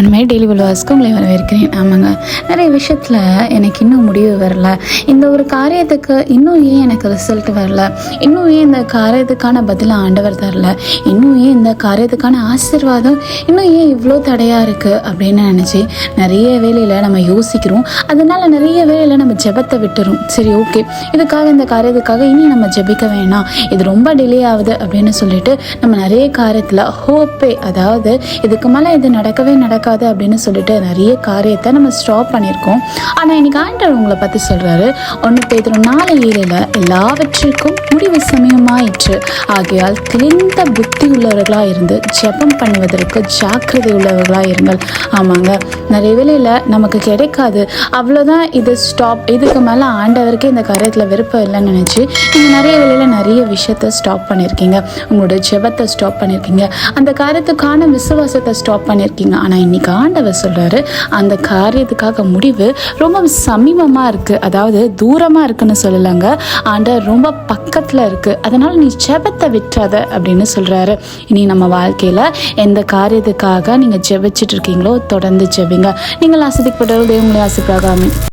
Hi daily விழுவாஸ்க்கு உங்களை வரவேற்கிறேன். ஆமாங்க. நிறைய விஷயத்தில் எனக்கு இன்னும் முடிவு வரல. இந்த ஒரு காரியத்துக்கு இன்னும் ஏன் எனக்கு ரிசல்ட் வரல? இன்னும் ஏன் இந்த காரியத்துக்கான பதில் ஆண்டவர் தரல? இன்னும் ஏன் இந்த காரியத்துக்கான ஆசீர்வாதம் இன்னும் ஏன் இவ்வளோ தடையாக இருக்குது அப்படின்னு நினச்சி நிறைய வேலையில் நம்ம யோசிக்கிறோம். அதனால் நிறைய வேலையில் நம்ம ஜெபத்தை விட்டுரும் சரி ஓகே இதுக்காக இந்த காரியத்துக்காக இனி நம்ம ஜெபிக்க வேணாம். இது ரொம்ப டிலே ஆகுது அப்படின்னு சொல்லிட்டு நம்ம நிறைய காரியத்தில் ஹோப்பே அதாவது இதுக்கு மேலே இது நடக்கவே நடக்காது அப்படின்னு சொல்லிட்டு நிறைய காரியத்தை நம்ம ஸ்டாப் பண்ணியிருக்கோம். ஆனால் இன்னைக்கு ஆண்டவர் உங்களை பற்றி சொல்கிறாரு ஒன்று பேதரும் நாலு ஏழில் எல்லாவற்றிற்கும் முடிவு சமயமாயிற்று. ஆகையால் தெளிந்த புத்தி உள்ளவர்களாக இருந்து ஜெபம் பண்ணுவதற்கு ஜாக்கிரதை உள்ளவர்களாக இருங்கள். ஆமாங்க. நிறைய வேலையில் நமக்கு கிடைக்காது. அவ்வளோதான் இது ஸ்டாப் இதுக்கு மேலே ஆண்டவருக்கே இந்த காரியத்தில் விருப்பம் இல்லைன்னு நினச்சி நீங்கள் நிறைய வேலையில் நிறைய விஷயத்த ஸ்டாப் பண்ணியிருக்கீங்க உங்களோட ஜெபத்தை ஸ்டாப் பண்ணியிருக்கீங்க அந்த காரியத்துக்கான விசுவாசத்தை ஸ்டாப் பண்ணியிருக்கீங்க ஆனால் இன்னைக்கு ஆண்டவர் சொல்கிறாரு அந்த காரியத்துக்காக முடிவு ரொம்ப சமீபமாக இருக்குது அதாவது தூரமாக இருக்குன்னு சொல்லலைங்க. ஆண்டவர் ரொம்ப பக்கத்தில் இருக்குது அதனால் நீ ஜெபத்தை விட்டுறாத அப்படின்னு சொல்கிறாரு இனி நம்ம வாழ்க்கையில் எந்த காரியத்துக்காக நீங்கள் ஜெபிச்சிட்டு இருக்கீங்களோ தொடர்ந்து ஜெபிங்க. நீங்கள் ஆசிரியப்பட்டவர்கள் தேவங்களை ஆசிப்பாகாமல்